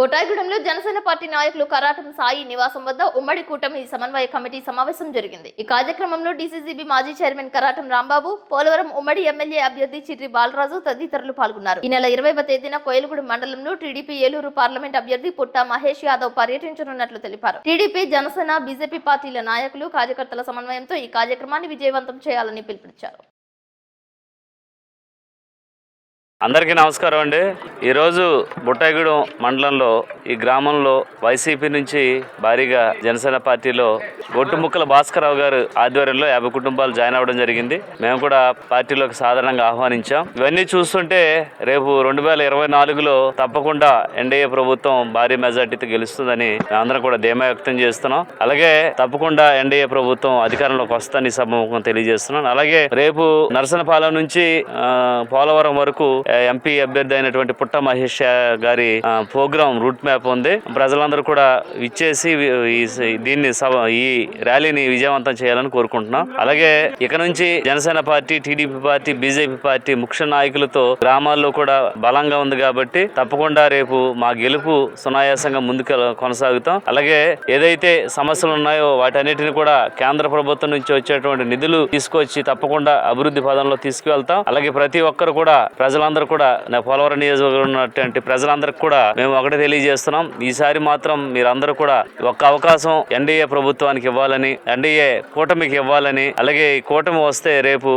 బొటాయిగూడెంలో Janasena party నాయకులు కరాటం సాయి నివాసం వద్ద ఉమ్మడి కూటమి సమన్వయ కమిటీ సమావేశం జరిగింది. ఈ కార్యక్రమంలో డీసీసీబీ మాజీ చైర్మన్ కరాటం రాంబాబు పోలవరం ఉమ్మడి ఎమ్మెల్యే అభ్యర్థి చిర్రి బాలరాజు తదితరులు పాల్గొన్నారు. ఈ నెల ఇరవైవ తేదీన కోయలగూడెం మండలంలో టీడీపీ ఏలూరు పార్లమెంట్ అభ్యర్థి పుట్ట మహేష్ యాదవ్ పర్యటించనున్నట్లు తెలిపారు. టీడీపీ జనసేన బీజేపీ పార్టీల నాయకులు కార్యకర్తల సమన్వయంతో ఈ కార్యక్రమాన్ని విజయవంతం చేయాలని పిలుపునిచ్చారు. అందరికీ నమస్కారం అండి. ఈరోజు బుట్టాయిగూడెం మండలంలో ఈ గ్రామంలో వైసీపీ నుంచి భారీగా జనసేన పార్టీలో గొట్టుముక్కల భాస్కరరావు గారు ఆధ్వర్యంలో యాభై కుటుంబాలు జాయిన్ అవ్వడం జరిగింది. మేము కూడా పార్టీలోకి సాధారణంగా ఆహ్వానించాం. ఇవన్నీ చూస్తుంటే రేపు రెండు వేల ఇరవై నాలుగులో తప్పకుండా ఎన్డీఏ ప్రభుత్వం భారీ మెజార్టీతో గెలుస్తుందని మేమందరం కూడా ధీమా వ్యక్తం చేస్తున్నాం. అలాగే తప్పకుండా ఎన్డీఏ ప్రభుత్వం అధికారంలోకి వస్తుందని సభముఖం తెలియజేస్తున్నాను అలాగే రేపు నరసనపాలెం నుంచి పోలవరం వరకు ఎంపీ అభ్యర్థి అయినటువంటి పుట్ట మహేష్ గారి ప్రోగ్రాం రూట్ మ్యాప్ ఉంది. ప్రజలందరూ కూడా ఇచ్చేసి దీన్ని సభ ఈ ర్యాలీని విజయవంతం చేయాలని కోరుకుంటున్నాం. అలాగే ఇక నుంచి Janasena party TDP party BJP party ముఖ్య నాయకులతో గ్రామాల్లో కూడా బలంగా ఉంది కాబట్టి తప్పకుండా రేపు మా గెలుపు సునాయాసంగా ముందుకు కొనసాగుతాం. అలాగే ఏదైతే సమస్యలు ఉన్నాయో వాటన్నిటిని కూడా కేంద్ర ప్రభుత్వం నుంచి వచ్చేటువంటి నిధులు తీసుకొచ్చి తప్పకుండా అభివృద్ధి పదంలో తీసుకువెళ్తాం. అలాగే ప్రతి ఒక్కరు కూడా ప్రజలందరూ కూడా నా పోలవరం నియోజకవర్గం ఉన్నటువంటి ప్రజలందరికీ కూడా మేము ఒకటే తెలియజేస్తున్నాం. ఈసారి మాత్రం మీరందరూ కూడా ఒక్క అవకాశం ఎన్డీఏ ప్రభుత్వానికి ఇవ్వాలని ఎన్డీఏ కూటమికి ఇవ్వాలని అలాగే ఈ కూటమి వస్తే రేపు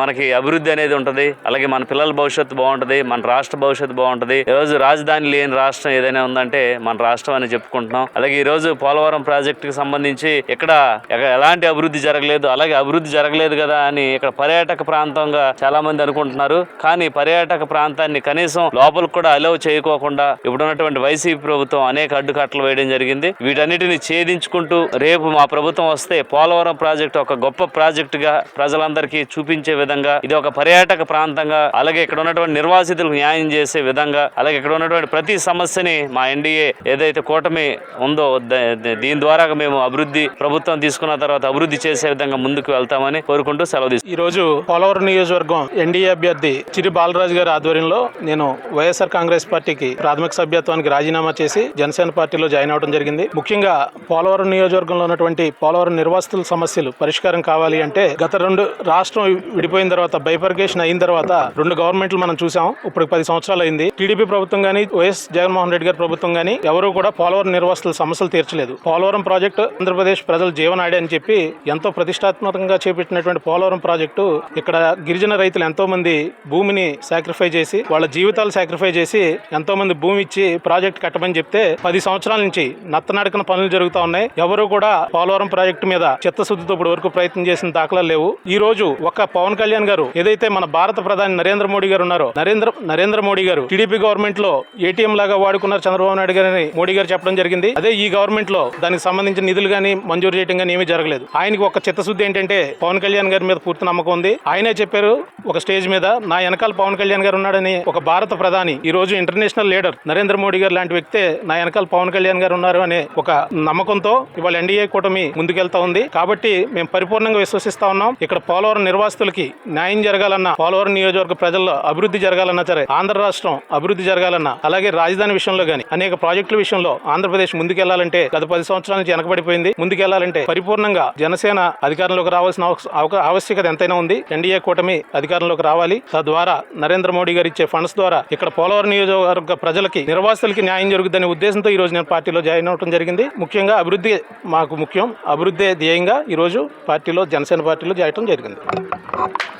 మనకి అభివృద్ధి అనేది ఉంటుంది. అలాగే మన పిల్లల భవిష్యత్తు బాగుంటుంది మన రాష్ట్ర భవిష్యత్తు బాగుంటుంది. ఈ రోజు రాజధాని లేని రాష్ట్రం ఏదైనా ఉందంటే మన రాష్ట్రం అని చెప్పుకుంటున్నాం. అలాగే ఈ రోజు పోలవరం ప్రాజెక్టుకి సంబంధించి ఇక్కడ ఎలాంటి అభివృద్ధి జరగలేదు అలాగే అభివృద్ధి జరగలేదు కదా అని ఇక్కడ పర్యాటక ప్రాంతంగా చాలా మంది అనుకుంటున్నారు. కానీ పర్యాటక ప్రాంతాన్ని కనీసం లోపలికి కూడా అలౌ చేయకోకుండా ఇప్పుడున్నటువంటి వైసీపీ ప్రభుత్వం అనేక అడ్డుకట్టలు వేయడం జరిగింది. వీటన్నిటిని ఛేదించుకుంటూ రేపు మా ప్రభుత్వం వస్తే పోలవరం ప్రాజెక్టు ఒక గొప్ప ప్రాజెక్టుగా ప్రజలందరికీ చూపించే విధంగా ఇది ఒక పర్యాటక ప్రాంతంగా అలాగే ఇక్కడ ఉన్నటువంటి నిర్వాసితులకు న్యాయం చేసే విధంగా అలాగే ఇక్కడ ఉన్నటువంటి ప్రతి సమస్యని మా ఎన్డీఏ ఏదైతే కూటమి ఉందో ద- దీని ద్వారా మేము అభివృద్ధి ప్రభుత్వం తీసుకున్న తర్వాత అభివృద్ధి చేసే విధంగా ముందుకు వెళ్తామని కోరుకుంటూ సెలవు తీసుకు ఈ రోజు పోలవరం నియోజకవర్గం ఎన్డీఏ అభ్యర్థి చిరి బాలరాజు గారు ఆధ్వర్యంలో నేను వైఎస్ఆర్ కాంగ్రెస్ పార్టీకి ప్రాథమిక సభ్యత్వానికి రాజీనామా చేసి జనసేన పార్టీలో జాయిన్ అవడం జరిగింది. ముఖ్యంగా పోలవరం నియోజకవర్గంలో ఉన్నటువంటి పోలవరం నిర్వాసితుల సమస్యలు పరిష్కారం కావాలి అంటే గత రెండు రాష్ట్రం విడిపోయిన తర్వాత బైఫర్గేషన్ అయిన తర్వాత రెండు గవర్నమెంట్లు మనం చూసాం. ఇప్పుడు పది సంవత్సరాలు అయింది. టీడీపీ ప్రభుత్వం కానీ వైఎస్ జగన్మోహన్ రెడ్డి గారి ప్రభుత్వం కానీ ఎవరూ కూడా పోలవరం నిర్వాసితుల సమస్యలు తీర్చలేదు. పోలవరం ప్రాజెక్టు ఆంధ్రప్రదేశ్ ప్రజల జీవనాడి అని చెప్పి ఎంతో ప్రతిష్టాత్మకంగా చేపట్టినటువంటి పోలవరం ప్రాజెక్టు ఇక్కడ గిరిజన రైతులు ఎంతో మంది భూమిని సాక్రిఫై చేసి వాళ్ళ జీవితాలు సాక్రిఫై చేసి ఎంతో మంది భూమి ఇచ్చి ప్రాజెక్ట్ కట్టమని చెప్తే పది సంవత్సరాల నుంచి నత్తనడకన పనులు జరుగుతూ ఉన్నాయి. ఎవరు కూడా పోలవరం ప్రాజెక్టు మీద చిత్తశుద్ధితో ఇప్పుడు వరకు ప్రయత్నం చేసిన దాఖలాలు లేవు. ఈ రోజు ఒక పవన్ కళ్యాణ్ గారు ఏదైతే మన భారత ప్రధాని నరేంద్ర మోడీ గారు ఉన్నారో నరేంద్ర నరేంద్ర మోడీ గారు టీడీపీ గవర్నమెంట్లో ఏటీఎం లాగా వాడుకున్నారు చంద్రబాబు నాయుడు గారిని మోడీ గారు చెప్పడం జరిగింది. అదే ఈ గవర్నమెంట్లో దానికి సంబంధించిన నిధులు గానీ మంజూరు చేయడం గానీ ఏమీ జరగలేదు. ఆయనకి ఒక చిత్తశుద్ధి ఏంటంటే పవన్ కళ్యాణ్ గారి మీద పూర్తి నమ్మకం ఉంది. ఆయనే చెప్పారు ఒక స్టేజ్ మీద నా వెనకాల పవన్ కళ్యాణ్ గారు ఉన్నాడని ఒక భారత ప్రధాని ఈ రోజు ఇంటర్నేషనల్ లీడర్ నరేంద్ర మోడీ గారు లాంటి వ్యక్తే నా వెనకాల పవన్ కళ్యాణ్ గారు ఉన్నారు అనే ఒక నమ్మకంతో ఇవాళ ఎన్డీఏ కూటమి ముందుకెళ్తా ఉంది. కాబట్టి మేము పరిపూర్ణంగా విశ్వసిస్తా ఉన్నాం. ఇక్కడ పోలవరం నిర్వాసితులకి న్యాయం జరగాలన్నా పోలవరం నియోజకవర్గ ప్రజల్లో అభివృద్ధి జరగాలన్నా సరే ఆంధ్ర రాష్ట్రం అభివృద్ధి జరగాలన్నా అలాగే రాజధాని విషయంలో గానీ అనేక ప్రాజెక్టుల విషయంలో ఆంధ్రప్రదేశ్ ముందుకెళ్ళాలంటే గత పది సంవత్సరాల నుంచి వెనకబడిపోయింది. ముందుకెళ్ళాలంటే పరిపూర్ణంగా జనసేన అధికారంలోకి రావాల్సిన ఆవశ్యకత ఎంతైనా ఉంది. ఎన్డీఏ కూటమి అధికారంలోకి రావాలి. తద్వారా నరేంద్ర మోడీ గారు ఇచ్చే ఫండ్స్ ద్వారా ఇక్కడ పోలవరం నియోజకవర్గ ప్రజలకి నిర్వాసితులకి న్యాయం జరుగుతుందనే ఉద్దేశంతో ఈ రోజు నేను పార్టీలో జాయిన్ అవడం జరిగింది. ముఖ్యంగా అభివృద్ధి మాకు ముఖ్యం. అభివృద్ధి ధ్యేయంగా ఈరోజు పార్టీలో జనసేన పార్టీలో జాయటం జరిగింది.